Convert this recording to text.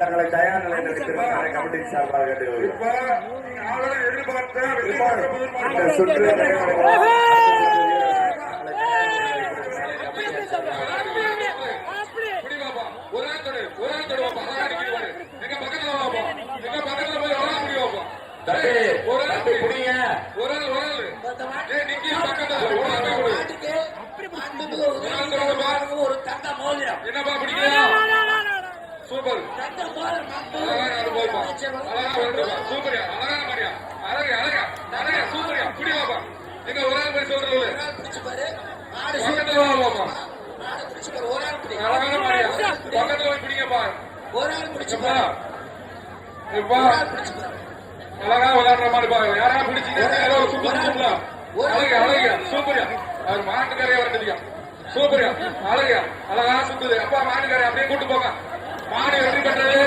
தங்களை தயார் நிலையில் இருக்கிற கமிட்டி சார்பாக கேட்டுக்கொள்கிறோம். சுற்று. ஒரு தங்க மோதிரம் என்னப்பா பிடிக்கிறா? சூப்பர் தங்க மோதிரம் அழகா நாலு போய்ப்பா. அழகா வரட்டுப்பா. சூப்பர்யா. அழகா அழகா, அழகா. அழகா, சூப்பர்யா. பிடி வாப்பா. எங்க ஒரு ஆள் போய் சொல்றது பக்கத்துல வா அழகான பக்கத்துல போய் பிடிங்கப்பா. ஒரு ஆள் அழகா விளையாடுற மாதிரி பாருங்க யாரா பிடிச்சீங்க சூப்பர் சூப்பரா அழகா அழகா சூப்பரியா அவர் மாட்டுக்காரையா வரட்டுதியா சூப்பரியா அழகா அழகா சுத்துது அப்பா மாட்டுக்காரை அப்படியே கூட்டு போங்க மாடு வெற்றி பெற்றது